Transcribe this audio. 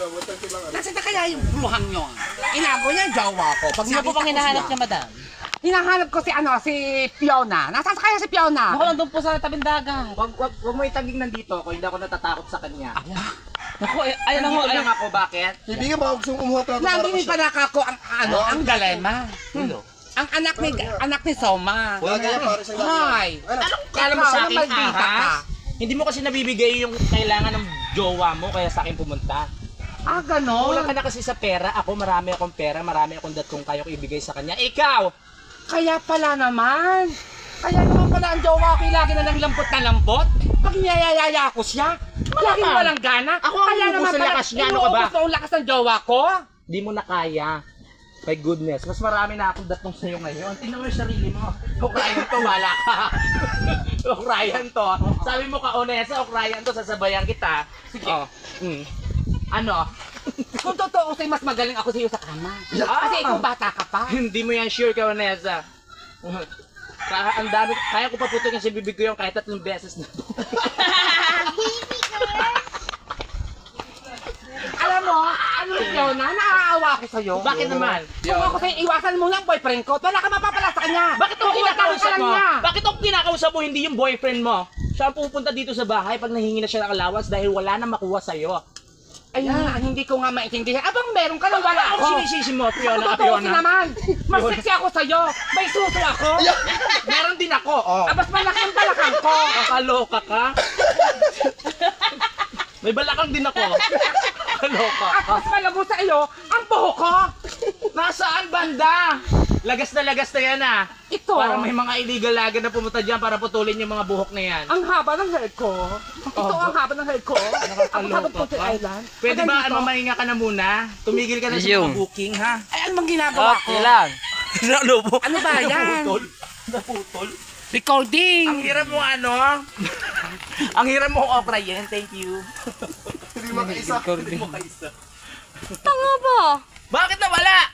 Nasaan na kaya yung buluhang nyo? Inago niya yung jowa ko. Pag Sino po nakita bang ko hinahanap niya, madam? Hinahanap ko si ano, si Fiona. Nasaan kaya si Fiona? Ako lang doon po sa tabing dagat. Wag, wag, wag mo itaging nandito ako, hindi ako natatakot sa kanya. Naku, eh, ayan lang ho, Nandito ayan. lang ako, bakit? Kaibigan, baka gusto mong kumuha plato para Nandini siya. pa nakako ang ano, ang galema. Ang anak ni anak ni Soma. Wala kaya para sa Hoy. Anong Kala mo sa akin, ahas? Hindi mo kasi nabibigay yung kailangan ng jowa mo, kaya sa akin pumunta. Ah, ganon. Kulang ka na kasi sa pera. Ako, marami akong pera, marami akong datong kayong ibigay sa kanya. Ikaw! Kaya pala naman. Kaya naman pala ang jowa ko lagi na lang lambot na lambot. Pag niyayayaya ko siya, Malamang. walang gana. Ako ang Kaya naman sa lakas niya, ano ka ba? inuubos ko ang lakas ng jowa ko. Di mo na kaya. My goodness, mas marami na akong datong sa'yo ngayon. Tingnan mo yung sarili mo. Okrayan to, wala ka. Okrayan to. Sabi mo ka, Onesa, okrayan to, sasabayan kita. Sige. Oh. Mm. Ano? Kung totoo sa'yo, mas magaling ako sa'yo sa kama. Ah. Kasi ikaw bata ka pa. Hindi mo yan sure ka, Onesa. Kaya ang dami, kaya ko paputukin sa bibig ko yung kahit tatlong beses na. Alam mo, ano yun na, naaawa ako sa'yo. Bakit naman? Kung ako sa'yo, iwasan mo lang boyfriend ko, wala ka mapapala sa kanya. Bakit ang kinakausap mo? niya. Bakit ang kinakausap mo hindi yung boyfriend mo? Siya ang pupunta dito sa bahay pag nahingi na siya ng allowance dahil wala na makuha sa'yo. Ayun, hindi ko nga maintindihan. Abang meron ka lang, wala ako. sinisisi mo, Ako Fiona, totoo Fiona. naman. Mas sexy ako sa'yo. May suso ako. Meron din ako. Oh. Mas malaki ang balakang ko. Kakaloka ka. May balakang din ako. Kaloka At ka. mas malabo sa iyo ang buho ko. Nasaan banda? Lagas na lagas na yan ah. Ito, Para may mga illegal lagan na pumunta dyan para putulin yung mga buhok na yan. ang haba ng hair ko. Ito ng hair ko. Ang haba ng Puti Island. Pwede ba, ano, mahinga ka na muna? Tumigil ka na sa mga booking, ha? Ay, ano bang ginagawa ko? lang. ano? Ano ba yan? Naputol. Naputol. Recording. Ang hirap mo ano? Ang hirap mo operayin. Thank you. Hindi makaisa. Hindi mo kaisa. Tanga ba? Bakit nawala?